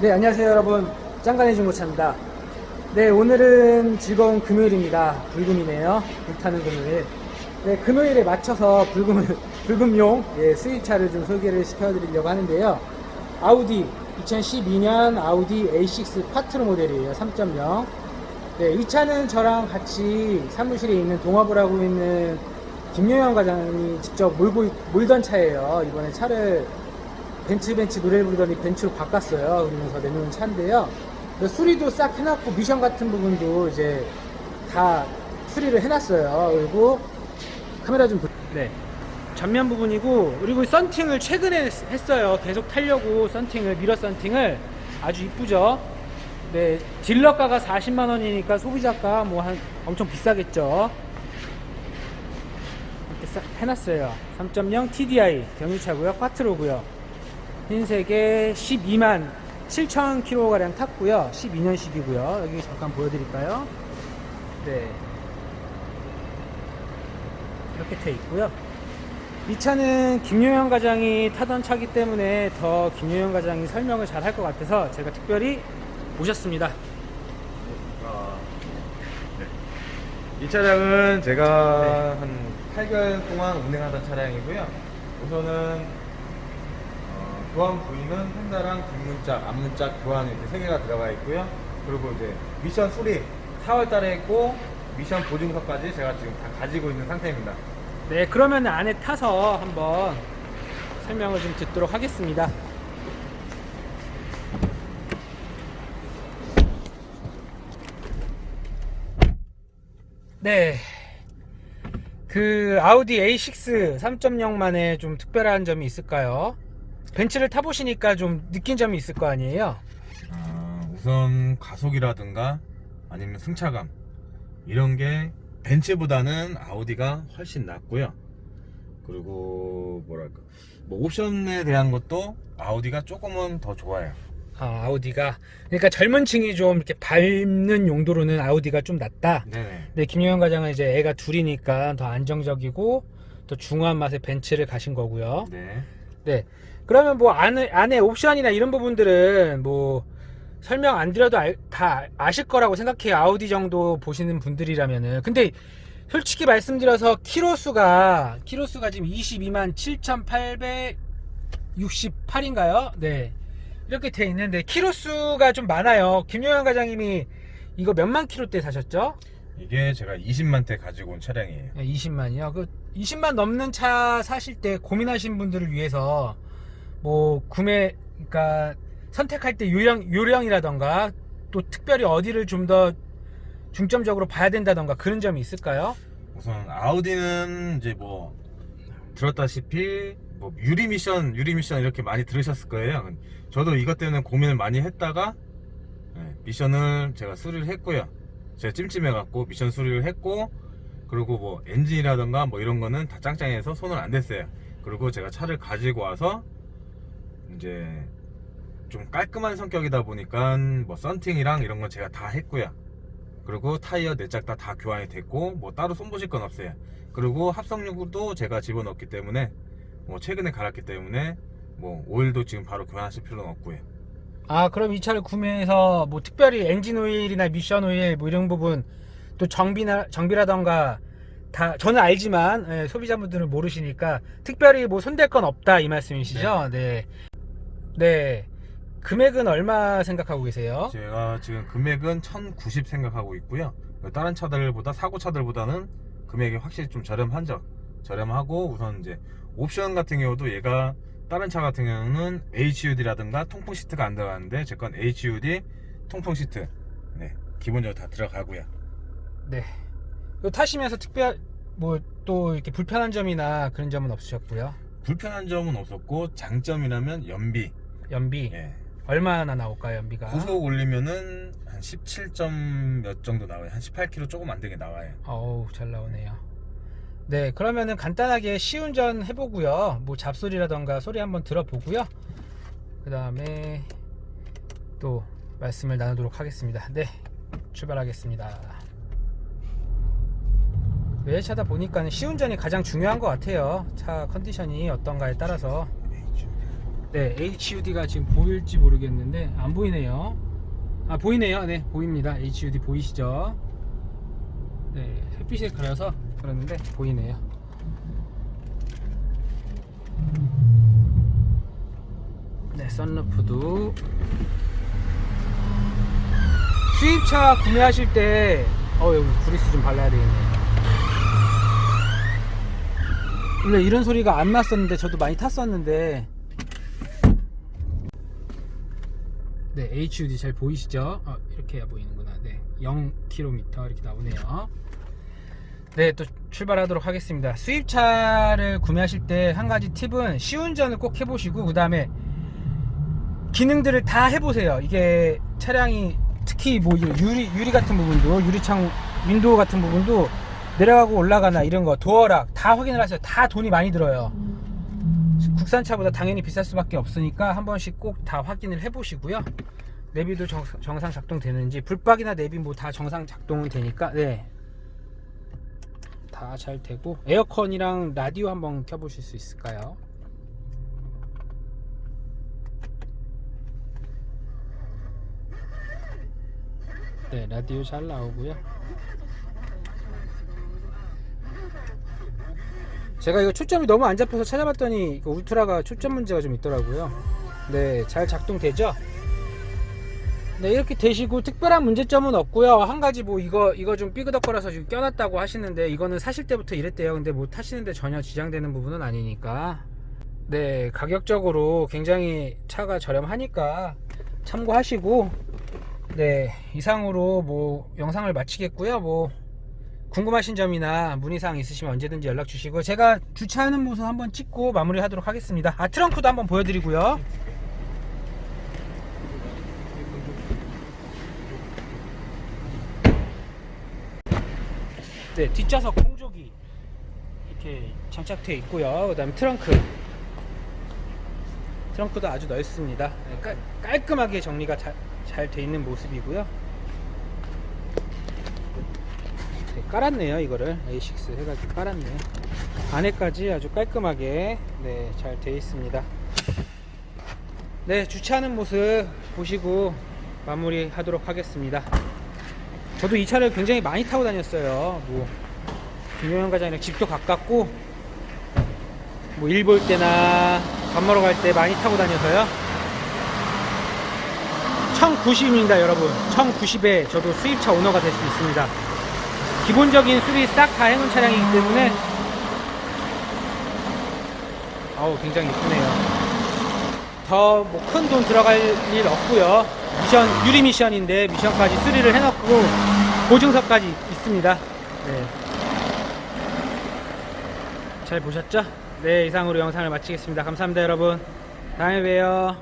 네, 안녕하세요, 여러분. 짱간의 중고차입니다. 네, 오늘은 즐거운 금요일입니다. 불금이네요. 불타는 금요일. 네, 금요일에 맞춰서 불금, 불금용 예, 수입차를 좀 소개를 시켜드리려고 하는데요. 아우디 2012년 아우디 A6 파트로 모델이에요. 3.0. 네, 이 차는 저랑 같이 사무실에 있는 동업을 하고 있는 김용현 과장이 직접 몰고, 있- 몰던 차예요. 이번에 차를 벤츠 벤츠 노래를 부르더니 벤츠로 바꿨어요. 그러면서 내놓은 차인데요. 그 수리도 싹 해놨고 미션 같은 부분도 이제 다 수리를 해놨어요. 그리고 카메라 좀 보... 네. 전면 부분이고 그리고 썬팅을 최근에 했- 했어요. 계속 타려고 썬팅을 미러 썬팅을 아주 이쁘죠. 네 딜러가가 40만 원이니까 소비자가 뭐 한 엄청 비싸겠죠. 해놨어요. 3.0 TDI 경유차고요. 콰트로고요. 흰색에 12만 7천 킬로가량 탔고요. 12년식이고요. 여기 잠깐 보여드릴까요? 네. 이렇게 돼 있고요. 이 차는 김용현 과장이 타던 차기 때문에 더 김용현 과장이 설명을 잘 할 것 같아서 제가 특별히 모셨습니다. 아, 네. 이 차량은 제가 한 8개월 동안 운행하던 차량이고요. 우선은 어, 교환 부위는 펜다랑 뒷문짝, 앞문짝 교환 이렇게 세 개가 들어가 있고요. 그리고 이제 미션 수리 4월달에 했고 미션 보증서까지 제가 지금 다 가지고 있는 상태입니다. 네, 그러면 안에 타서 한번 설명을 좀 듣도록 하겠습니다. 네. 그 아우디 A6 3.0만의 좀 특별한 점이 있을까요? 벤츠를 타보시니까 좀 느낀 점이 있을 거 아니에요? 아, 우선 가속이라든가 아니면 승차감 이런 게 벤츠보다는 아우디가 훨씬 낫고요. 그리고 뭐랄까 뭐 옵션에 대한 것도 아우디가 조금은 더 좋아요. 아, 아우디가 그러니까 젊은 층이 좀 이렇게 밟는 용도로는 아우디가 좀 낫다. 네네. 네, 김용현 과장은 이제 애가 둘이니까 더 안정적이고 또 중후한 맛의 벤츠를 가신 거고요. 네. 네. 그러면 뭐 안에, 안에 옵션이나 이런 부분들은 뭐 설명 안 드려도 알- 다 아실 거라고 생각해요. 아우디 정도 보시는 분들이라면은. 근데 솔직히 말씀드려서 키로수가 키로수가 지금 22만 7,868인가요? 네. 이렇게 돼 있는데 키로수가 좀 많아요. 김용현 과장님이 이거 몇만 킬로대 사셨죠? 이게 제가 20만 대 가지고 온 차량이에요. 20만이요. 그 20만 넘는 차 사실 때 고민하신 분들을 위해서 뭐 구매 그러니까 선택할 때 요령 요령이라던가 또 특별히 어디를 좀 더 중점적으로 봐야 된다던가 그런 점이 있을까요? 우선 아우디는 이제 뭐 들었다시피 뭐 유리 미션, 유리 미션 이렇게 많이 들으셨을 거예요. 저도 이것 때문에 고민을 많이 했다가 네, 미션을 제가 수리를 했고요. 제가 찜찜해갖고 미션 수리를 했고 그리고 뭐 엔진이라던가 뭐 이런 거는 다 짱짱해서 손을 안 댔어요. 그리고 제가 차를 가지고 와서 이제 좀 깔끔한 성격이다 보니까 뭐 썬팅이랑 이런 건 제가 다 했고요. 그리고 타이어 네짝다 다 교환이 됐고 뭐 따로 손보실 건 없어요. 그리고 합성유도 제가 집어넣었기 때문에 뭐 최근에 갈았기 때문에 뭐 오일도 지금 바로 교환하실 필요는 없고요. 아 그럼 이 차를 구매해서 뭐 특별히 엔진 오일이나 미션 오일 뭐 이런 부분 또 정비나 정비라던가 다 저는 알지만 예, 소비자분들은 모르시니까 특별히 뭐 손댈 건 없다 이 말씀이시죠? 네. 네. 금액은 얼마 생각하고 계세요? 제가 지금 금액은 1090 생각하고 있고요. 다른 차들보다 사고 차들보다는 금액이 확실히 좀 저렴하죠. 저렴하고 우선 이제 옵션 같은 경우도 얘가 다른 차 같은 경우는 HUD라든가 통풍 시트가 안 들어가는데 제 건 HUD 통풍 시트 네 기본적으로 다 들어가고요. 네. 타시면서 특별 뭐 또 이렇게 불편한 점이나 그런 점은 없으셨고요. 불편한 점은 없었고 장점이라면 연비 연비 예. 얼마나 나올까요? 연비가? 고속 올리면은 한 17점 몇 정도 나와요. 한 18km 조금 안 되게 나와요. 어우 잘 나오네요 네 그러면은 간단하게 시운전 해보고요 뭐 잡소리라던가 소리 한번 들어보고요 그 다음에 또 말씀을 나누도록 하겠습니다 네 출발하겠습니다 외차다 보니까 시운전이 가장 중요한 것 같아요 차 컨디션이 어떤가에 따라서 네, HUD가 지금 보일지 모르겠는데 안 보이네요. 아 보이네요. 네, 보입니다. HUD 보이시죠? 네, 햇빛에 가려서 그러는데 보이네요. 네, 썬루프도 수입차 구매하실 때 어, 여기 구리스 좀 발라야 되겠네요. 원래 이런 소리가 안 났었는데 저도 많이 탔었는데 HUD 잘 보이시죠? 어, 이렇게 보이는구나. 네 0km 이렇게 나오네요. 네 또 출발하도록 하겠습니다. 수입차를 구매하실 때 한 가지 팁은 시운전을 꼭 해보시고 그 다음에 기능들을 다 해보세요. 이게 차량이 특히 뭐 유리 유리 같은 부분도 유리창 윈도우 같은 부분도 내려가고 올라가나 이런 거 도어락 다 확인을 하세요. 다 돈이 많이 들어요 국산차보다 당연히 비쌀 수밖에 없으니까 한 번씩 꼭 다 확인을 해 보시고요 내비도 정, 상 작동되는지 불박이나 내비 뭐 다 정상 작동은 되니까 네. 다 잘 되고 에어컨이랑 라디오 한번 켜보실 수 있을까요? 네 라디오 잘 나오고요 제가 이거 초점이 너무 안 잡혀서 찾아봤더니 이거 울트라가 초점 문제가 좀 있더라고요. 네 잘 작동되죠? 네 이렇게 되시고 특별한 문제점은 없고요. 한 가지 뭐 이거 이거 좀 삐그덕거려서 지금 껴놨다고 하시는데 이거는 사실 때부터 이랬대요. 근데 뭐 타시는데 전혀 지장되는 부분은 아니니까. 네 가격적으로 굉장히 차가 저렴하니까 참고하시고 네 이상으로 뭐 영상을 마치겠고요. 뭐 궁금하신 점이나 문의사항 있으시면 언제든지 연락 주시고 제가 주차하는 모습 한번 찍고 마무리 하도록 하겠습니다. 아 트렁크도 한번 보여드리고요. 네 뒷좌석 공조기 이렇게 장착되어 있고요. 그 다음에 트렁크. 트렁크도 아주 넓습니다. 네, 깔, 깔끔하게 정리가 잘돼 있는 모습이고요 깔았네요 이거를. A6 해가지고 깔았네요. 안에까지 아주 깔끔하게 네, 잘 되어 있습니다. 네 주차하는 모습 보시고 마무리 하도록 하겠습니다. 저도 이 차를 굉장히 많이 타고 다녔어요. 뭐 김용현 과장이랑 집도 가깝고 뭐 일 볼 때나 밥 먹으러 갈 때 많이 타고 다녀서요. 1090입니다 여러분. 1090에 저도 수입차 오너가 될 수 있습니다 기본적인 수리 싹 다 해놓은 차량이기 때문에 아우 굉장히 이쁘네요. 더 뭐 큰 돈 들어갈 일 없고요. 미션 유리 미션인데 미션까지 수리를 해놓고 보증서까지 있습니다. 네. 잘 보셨죠? 네 이상으로 영상을 마치겠습니다. 감사합니다 여러분. 다음에 봬요